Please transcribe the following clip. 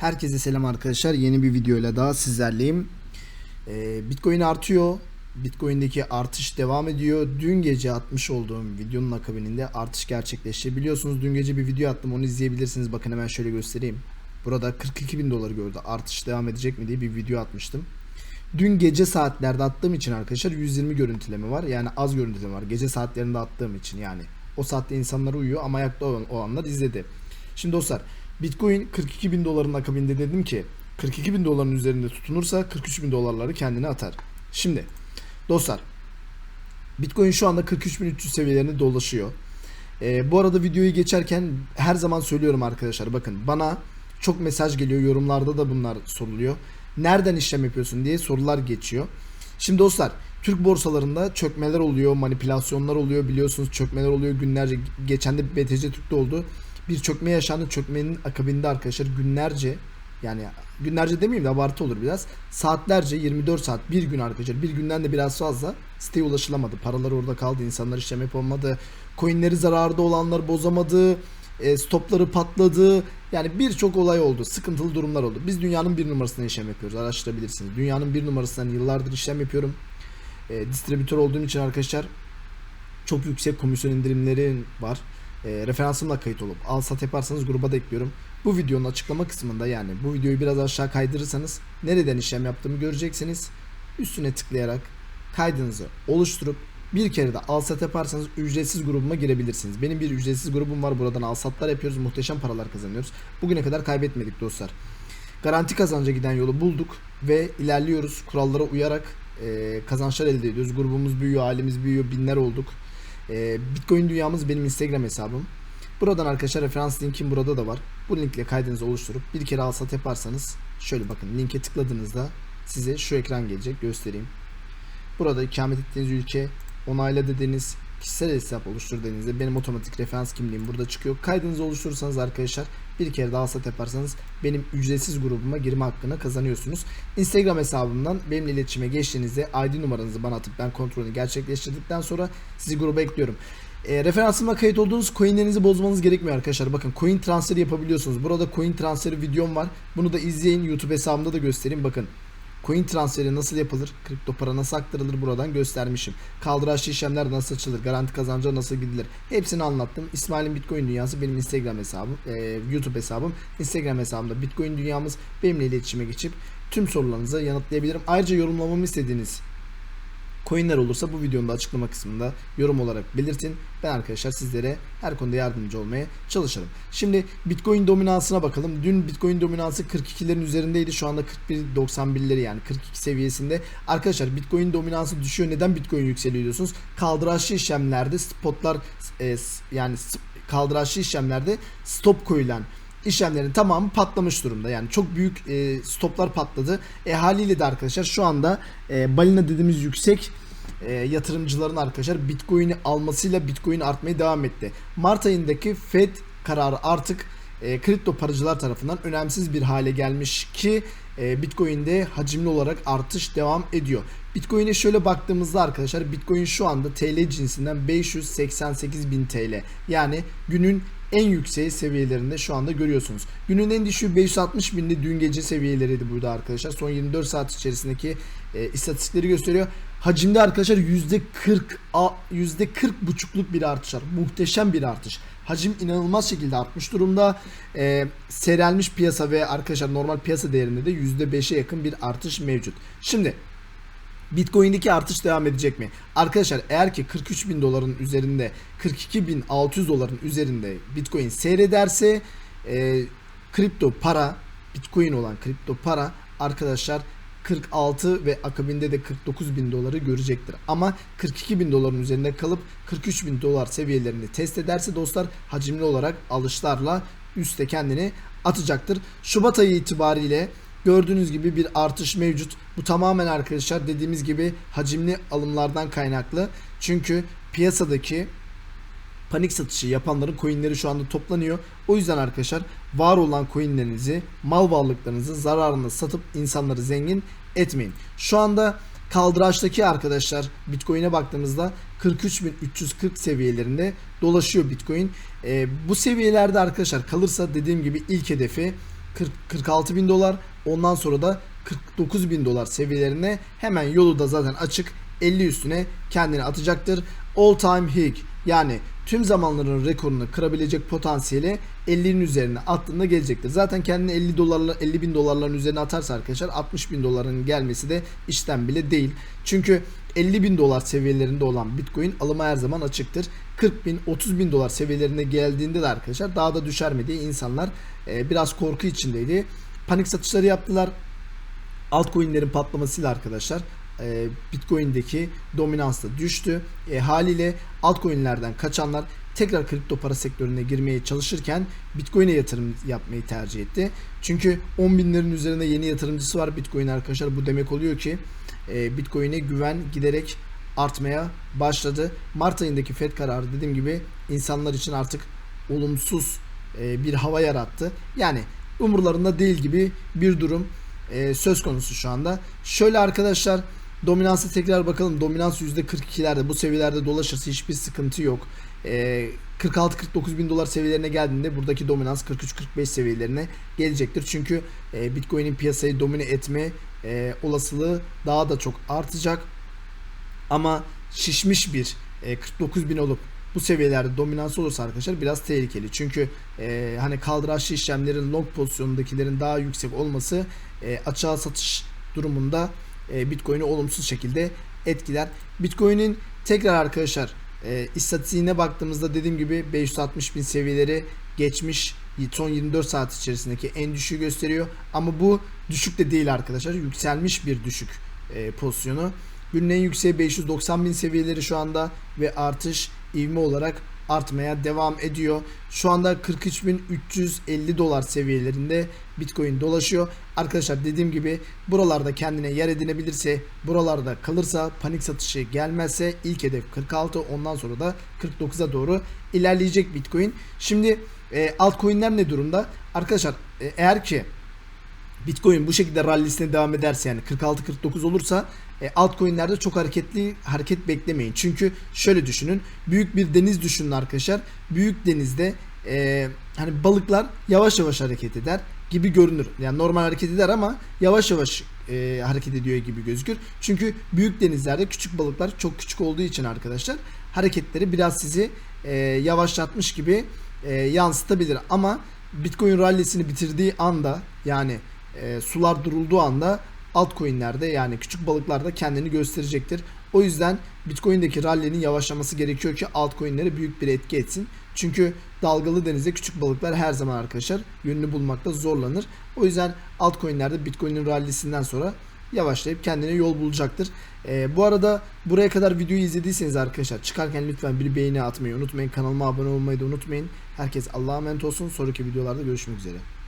Herkese selam arkadaşlar. Yeni bir videoyla daha sizlerleyim. Ee, Bitcoin artıyor. Bitcoin'deki artış devam ediyor. Dün gece atmış olduğum videonun akabininde artış gerçekleşti. Biliyorsunuz dün gece bir video attım. Onu izleyebilirsiniz. Bakın hemen şöyle göstereyim. Burada 42 bin doları gördü. Artış devam edecek mi diye bir video atmıştım. Dün gece saatlerde attığım için arkadaşlar 120 görüntüleme var. Yani az görüntüleme var. Gece saatlerinde attığım için yani. O saatte insanlar uyuyor ama ayakta olan, olanlar izledi. Şimdi dostlar Bitcoin 42 bin doların akabinde dedim ki 42 bin doların üzerinde tutunursa 43 bin dolarları kendine atar. Şimdi dostlar Bitcoin şu anda 43.300 seviyelerini dolaşıyor. Ee, bu arada videoyu geçerken her zaman söylüyorum arkadaşlar bakın bana çok mesaj geliyor yorumlarda da bunlar soruluyor. Nereden işlem yapıyorsun diye sorular geçiyor. Şimdi dostlar Türk borsalarında çökmeler oluyor, manipülasyonlar oluyor biliyorsunuz çökmeler oluyor günlerce. Geçen de BTC Türk'te oldu. Bir çökme yaşandı. Çökmenin akabinde arkadaşlar günlerce yani günlerce demeyeyim de abartı olur biraz. Saatlerce 24 saat bir gün arkadaşlar bir günden de biraz fazla siteye ulaşılamadı. Paralar orada kaldı. insanlar işlem yapamadı. Coinleri zararda olanlar bozamadı. E, stopları patladı. Yani birçok olay oldu. Sıkıntılı durumlar oldu. Biz dünyanın bir numarasından işlem yapıyoruz. Araştırabilirsiniz. Dünyanın bir numarasından yıllardır işlem yapıyorum. E, distribütör olduğum için arkadaşlar çok yüksek komisyon indirimleri var. E, referansımla kayıt olup al sat yaparsanız gruba da ekliyorum. Bu videonun açıklama kısmında yani bu videoyu biraz aşağı kaydırırsanız nereden işlem yaptığımı göreceksiniz. Üstüne tıklayarak kaydınızı oluşturup bir kere de al sat yaparsanız ücretsiz grubuma girebilirsiniz. Benim bir ücretsiz grubum var. Buradan al satlar yapıyoruz. Muhteşem paralar kazanıyoruz. Bugüne kadar kaybetmedik dostlar. Garanti kazanca giden yolu bulduk ve ilerliyoruz. Kurallara uyarak e, kazançlar elde ediyoruz. Grubumuz büyüyor, ailemiz büyüyor, binler olduk. E, Bitcoin dünyamız benim Instagram hesabım. Buradan arkadaşlar referans linkim burada da var. Bu linkle kaydınızı oluşturup bir kere al sat yaparsanız şöyle bakın linke tıkladığınızda size şu ekran gelecek göstereyim. Burada ikamet ettiğiniz ülke onayla dediğiniz kişisel hesap oluştur dediğinizde benim otomatik referans kimliğim burada çıkıyor. Kaydınızı oluşturursanız arkadaşlar bir kere daha sat yaparsanız benim ücretsiz grubuma girme hakkını kazanıyorsunuz. Instagram hesabımdan benimle iletişime geçtiğinizde ID numaranızı bana atıp ben kontrolünü gerçekleştirdikten sonra sizi gruba ekliyorum. E, referansıma kayıt olduğunuz coinlerinizi bozmanız gerekmiyor arkadaşlar. Bakın coin transferi yapabiliyorsunuz. Burada coin transferi videom var. Bunu da izleyin. YouTube hesabımda da göstereyim. Bakın Coin transferi nasıl yapılır? Kripto para nasıl aktarılır buradan göstermişim. Kaldıraçlı işlemler nasıl açılır? Garanti kazanca nasıl gidilir? Hepsini anlattım. İsmail'in Bitcoin Dünyası benim Instagram hesabım. E, YouTube hesabım. Instagram hesabımda Bitcoin Dünyamız benimle iletişime geçip tüm sorularınızı yanıtlayabilirim. Ayrıca yorumlamamı istediğiniz coinler olursa bu videonun da açıklama kısmında yorum olarak belirtin. Ben arkadaşlar sizlere her konuda yardımcı olmaya çalışırım. Şimdi Bitcoin dominansına bakalım. Dün Bitcoin dominansı 42'lerin üzerindeydi. Şu anda 41.91'leri yani 42 seviyesinde. Arkadaşlar Bitcoin dominansı düşüyor. Neden Bitcoin yükseliyor diyorsunuz? Kaldıraçlı işlemlerde spotlar e, yani kaldıraçlı işlemlerde stop koyulan işlemlerin tamamı patlamış durumda. Yani çok büyük e, stoplar patladı. E, haliyle de arkadaşlar şu anda e, balina dediğimiz yüksek e, yatırımcıların arkadaşlar Bitcoin'i almasıyla Bitcoin artmaya devam etti. Mart ayındaki Fed kararı artık e, kripto paracılar tarafından önemsiz bir hale gelmiş ki e, Bitcoin'de hacimli olarak artış devam ediyor. Bitcoin'e şöyle baktığımızda arkadaşlar Bitcoin şu anda TL cinsinden 588 bin TL. Yani günün en yüksek seviyelerinde şu anda görüyorsunuz. Günün en düşüğü 560 binde dün gece seviyeleriydi burada arkadaşlar. Son 24 saat içerisindeki e, istatistikleri gösteriyor. Hacimde arkadaşlar %40 %40 buçukluk bir artış var. Muhteşem bir artış. Hacim inanılmaz şekilde artmış durumda. E, seyrelmiş piyasa ve arkadaşlar normal piyasa değerinde de %5'e yakın bir artış mevcut. Şimdi Bitcoin'deki artış devam edecek mi? Arkadaşlar eğer ki 43 bin doların üzerinde 42 bin 600 doların üzerinde Bitcoin seyrederse e, kripto para Bitcoin olan kripto para arkadaşlar 46 ve akabinde de 49 bin doları görecektir. Ama 42 bin doların üzerinde kalıp 43 bin dolar seviyelerini test ederse dostlar hacimli olarak alışlarla üste kendini atacaktır. Şubat ayı itibariyle Gördüğünüz gibi bir artış mevcut. Bu tamamen arkadaşlar dediğimiz gibi hacimli alımlardan kaynaklı. Çünkü piyasadaki panik satışı yapanların coinleri şu anda toplanıyor. O yüzden arkadaşlar var olan coinlerinizi, mal varlıklarınızı zararına satıp insanları zengin etmeyin. Şu anda kaldıraçtaki arkadaşlar Bitcoin'e baktığımızda 43.340 seviyelerinde dolaşıyor Bitcoin. E, bu seviyelerde arkadaşlar kalırsa dediğim gibi ilk hedefi 40, 46 bin dolar. Ondan sonra da 49 bin dolar seviyelerine hemen yolu da zaten açık. 50 üstüne kendini atacaktır. All time high yani tüm zamanların rekorunu kırabilecek potansiyeli 50'nin üzerine attığında gelecektir. Zaten kendini 50 dolarla 50 bin dolarların üzerine atarsa arkadaşlar 60 bin doların gelmesi de işten bile değil. Çünkü 50 bin dolar seviyelerinde olan Bitcoin alıma her zaman açıktır. 40 bin 30 bin dolar seviyelerine geldiğinde de arkadaşlar daha da düşer mi diye insanlar e, biraz korku içindeydi. Panik satışları yaptılar. Altcoin'lerin patlamasıyla arkadaşlar e, Bitcoin'deki dominans da düştü. E, haliyle altcoin'lerden kaçanlar tekrar kripto para sektörüne girmeye çalışırken Bitcoin'e yatırım yapmayı tercih etti. Çünkü 10 binlerin üzerinde yeni yatırımcısı var Bitcoin arkadaşlar. Bu demek oluyor ki e, Bitcoin'e güven giderek artmaya başladı. Mart ayındaki Fed kararı dediğim gibi insanlar için artık olumsuz e, bir hava yarattı. Yani umurlarında değil gibi bir durum e, söz konusu şu anda. Şöyle arkadaşlar dominansa tekrar bakalım. Dominans %42'lerde bu seviyelerde dolaşırsa hiçbir sıkıntı yok. E, 46-49 bin dolar seviyelerine geldiğinde buradaki dominans 43-45 seviyelerine gelecektir. Çünkü e, Bitcoin'in piyasayı domine etme e, olasılığı daha da çok artacak. Ama şişmiş bir e, 49 bin olup bu seviyelerde dominans olursa arkadaşlar biraz tehlikeli. Çünkü e, hani kaldıraçlı işlemlerin long pozisyonundakilerin daha yüksek olması e, açığa satış durumunda e, Bitcoin'i olumsuz şekilde etkiler. Bitcoin'in tekrar arkadaşlar e, istatistiğine baktığımızda dediğim gibi 560 bin seviyeleri geçmiş son 24 saat içerisindeki en düşüğü gösteriyor. Ama bu düşük de değil arkadaşlar. Yükselmiş bir düşük e, pozisyonu. Günün en yükseği 590 bin seviyeleri şu anda ve artış ivme olarak artmaya devam ediyor. Şu anda 43.350 dolar seviyelerinde Bitcoin dolaşıyor. Arkadaşlar dediğim gibi buralarda kendine yer edinebilirse, buralarda kalırsa, panik satışı gelmezse ilk hedef 46, ondan sonra da 49'a doğru ilerleyecek Bitcoin. Şimdi e, altcoin'ler ne durumda? Arkadaşlar e, eğer ki Bitcoin bu şekilde rallisine devam ederse yani 46-49 olursa e, altcoin'lerde çok hareketli hareket beklemeyin. Çünkü şöyle düşünün. Büyük bir deniz düşünün arkadaşlar. Büyük denizde e, hani balıklar yavaş yavaş hareket eder gibi görünür. Yani normal hareket eder ama yavaş yavaş e, hareket ediyor gibi gözükür. Çünkü büyük denizlerde küçük balıklar çok küçük olduğu için arkadaşlar hareketleri biraz sizi e, yavaşlatmış gibi e, yansıtabilir. Ama Bitcoin rallisini bitirdiği anda yani e, sular durulduğu anda altcoin'lerde yani küçük balıklarda kendini gösterecektir. O yüzden Bitcoin'deki rally'nin yavaşlaması gerekiyor ki altcoin'lere büyük bir etki etsin. Çünkü dalgalı denizde küçük balıklar her zaman arkadaşlar yönünü bulmakta zorlanır. O yüzden altcoin'lerde Bitcoin'in rally'sinden sonra yavaşlayıp kendine yol bulacaktır. Ee, bu arada buraya kadar videoyu izlediyseniz arkadaşlar çıkarken lütfen bir beğeni atmayı unutmayın. Kanalıma abone olmayı da unutmayın. Herkes Allah'a emanet olsun. Sonraki videolarda görüşmek üzere.